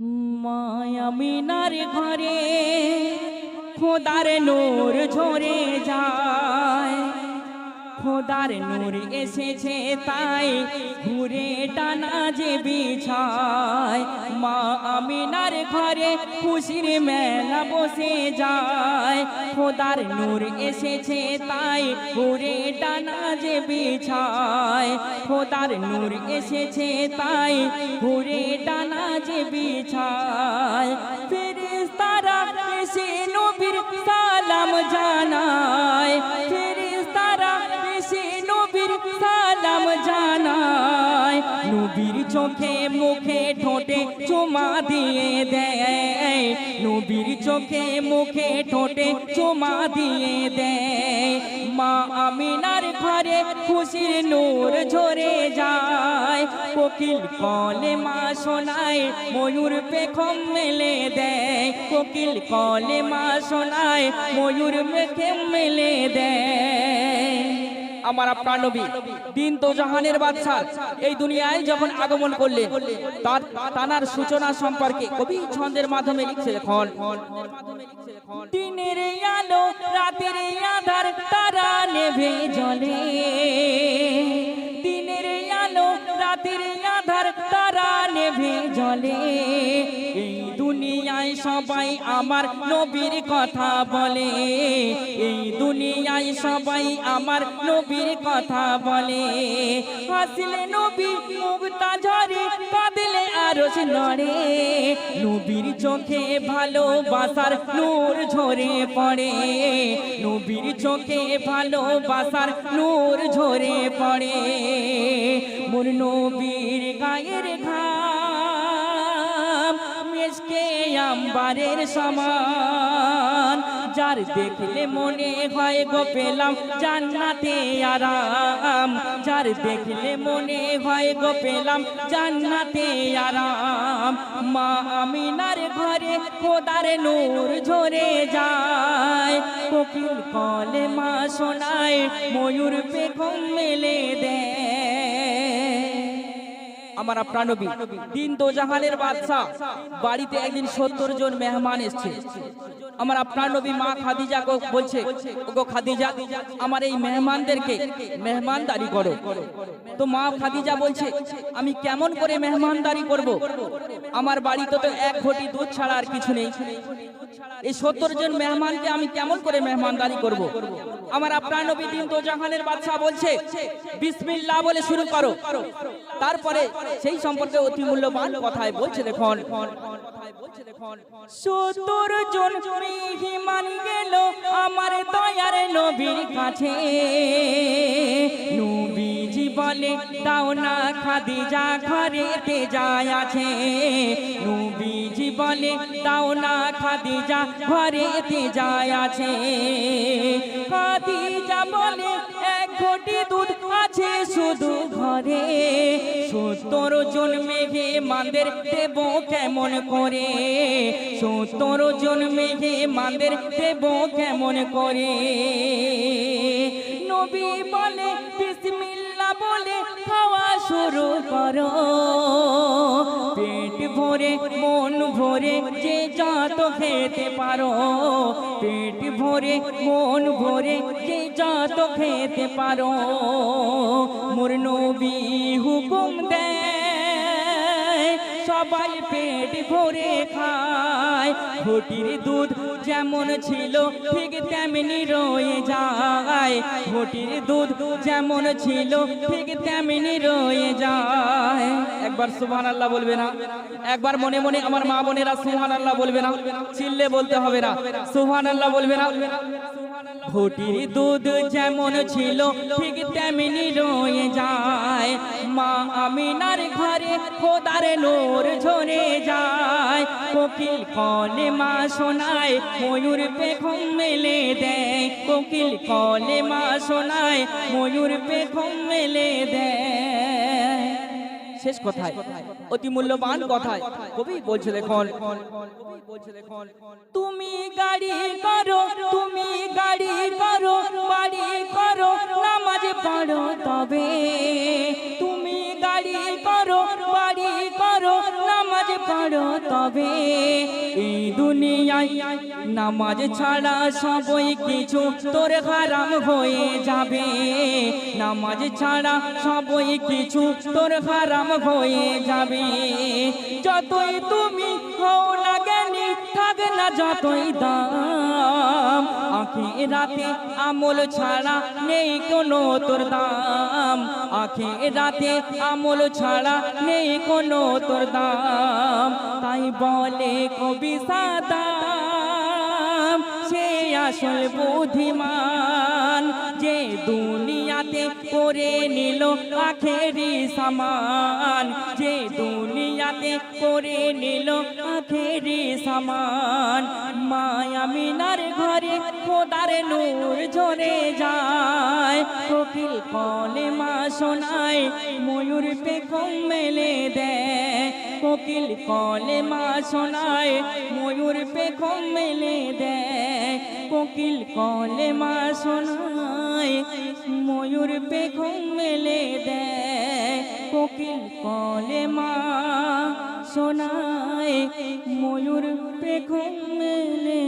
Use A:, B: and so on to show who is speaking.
A: মায়ামিনার ঘরে খোদার নূর ঝরে যায়। খোদার নূর এসেছে তাই ঘুরে যে বিছায়। মা আমিনার ঘরে খুশির মেলা বসে যায়। খোদার নূর এসেছে তাই ঘুরে যে বিছায়। খোদার নূর এসেছে তাই ঘুরে যে বিছায়। ফেরেশতারা এসে নবীর সালাম জানায়। নবীর চোখে মুখে ঠোঁটে চুমা দিয়ে দেয়। নবীর চোখে মুখে ঠোঁটে চুমা দিয়ে দেয়। মা আমিনার ঘরে খুশির নূর ঝরে যায়। কোকিল কলে মা শোনায়, ময়ূর পেখম মেলে দেয়। কোকিল কলে মা শোনায়, ময়ূর পেখম মেলে দেয়। আমার আপনার নবী। দিন তো জাহানের বাদশা এই দুনিয়ায় যখন আগমন করলেন, তার তানার সূচনা সম্পর্কে কবি ছন্দের মাধ্যমে লিখছে লেখন। দিনের আলো, রাতের আধার, তারা নেভে জ্বলে দিনের আলো, রাতের আধার, তারা নেভে জ্বলে এই দুনিয়ায় সবাই আমার নবীর কথা বলে। এই সবাই আমার নবীর কথা বলে। হাসলে নবী মুক্তা ঝরে, কাঁদলে আরস নড়ে। নবীর চোখে ভালোবাসার নূর ঝরে পড়ে। নবীর চোখে ভালোবাসার নূর ঝরে পড়ে। মোর নবীর গায়ের ঘাম মেশকে আম্বারের সমান যার দেখলে মনে হয় গো পেলাম জান্নাতে আরাম। যার দেখলে মনে হয় গো পেলাম জান্নাতে আরাম। মা আমিনার ঘরে খোদার নূর ঝরে যায়। কোকিল কলে মা শোনায়, ময়ূর পেখম মেলে দেয়। আমার আপনার নবী দিন দো জাহানের বাদশা বাড়িতে একদিন সত্তর জন মেহমান এসছে। আমার আপনার নবী মা খাদিজা গো বলছে, ওগো খাদিজা, আমার এই মেহমানদেরকে মেহমানদারি করো। তো মা খাদিজা বলছে, আমি কেমন করে মেহমানদারি করব? আমার বাড়িতে তো এক ঘটি দুধ ছাড়া আর কিছু নেই। এই সত্তর জন মেহমানকে আমি কেমন করে মেহমানদারি করব? আমার আপনার নবী দিন তো জাহানের বাদশা বলছে, বিসমিল্লাহ বলে শুরু করো। তারপরে সেই সম্পর্কে অতি মূল্যবান কথায় বলছে, দেখুন। সত্তর জন মেহমান গেল আমার দয়ার নবীর কাছে। নবীজি বলে, দাও না খাদিজা ঘরেতে যায় আছে। নবীজি বলে, দাও না খাদিজা ঘরেতে যায় আছে। খাদিজা বলে, এক ঘটি দুধ আছে শুধু ঘরে। মাদের দেব কেমন করে? সত্তর জন মেঘে মাদের দেব কেমন করে? নবী বলে বিসমিল্লা বলে, খাওয়া শুরু করো। পেট ভরে, মন ভরে, যে যত খেতে পারো। পেট ভরে, মন ভরে, যে যত খেতে পারো। মোর নবী হুকুম দেয় সবাই পেট ভরে খায়। ঘটির দুধ যেমন ছিল, ঠিক তেমনি রয়ে যায়। ঘটির দুধ যেমন ছিল, ঠিক তেমনি রয়ে একবার সুবহান আল্লাহ বলবে না, একবার মনে মনে আমার মা বোনেরা সুবহান আল্লাহ বলবে না, চিল্লে বলতে হবে না সুবহান আল্লাহ বলবে না। ঘটির দুধ যেমন ছিল, ঠিক তেমনি রয়ে যায়। মা আমিনার ঘরে খোদার নূর ঝরে যায়। কোকিল কলে মা শোনায় ময়ূর পেখম মেলে দেয়। কোকিল কলে মা শোনায় ময়ূর পেখম মেলে দেয়। শেষ কথায়, অতি মূল্যবান কথায় কবি বলছে দেখুন। তুমি গাড়ি করো, তুমি গাড়ি করো, বাড়ি করো, নামাজ পড়ো তবে। তুমি করো তবে। এই দুনিয়ায় নামাজ ছাড়া সবই কিছু। তোর হারাম হয়ে যাবে। নামাজ ছাড়া সবই কিছু। তোর হারাম হয়ে যাবে। যতই তুমি হও জ্ঞানী থাক না যতই দাম। আখি রাতে আমল ছাড়া নেই কোনো তোর দাম। আখি রাতে আমল ছাড়া নেই কোনো তোর দাম। তাই বলে কবি সাদা সে আসল বুদ্ধিমান। যে দুনিয়াতে করে নিল আখেরি সামান। যে দুনিয়াতে করে নিল আখেরি সামান। মায়ামিনার ঘরে খোদার নূর ঝরে যায়। কোকিল কলে মা শোনায়, ময়ূর পেখম মেলে দেয়। কোকিল কলে মা শোনায়, ময়ূর পেখম মেলে দেয়। কোকিল কলে মা শোনায়, ময়ূর পেখম মেলে দেয়। কোকিল কলে মা শোনায়, ময়ূর পেখম মেলে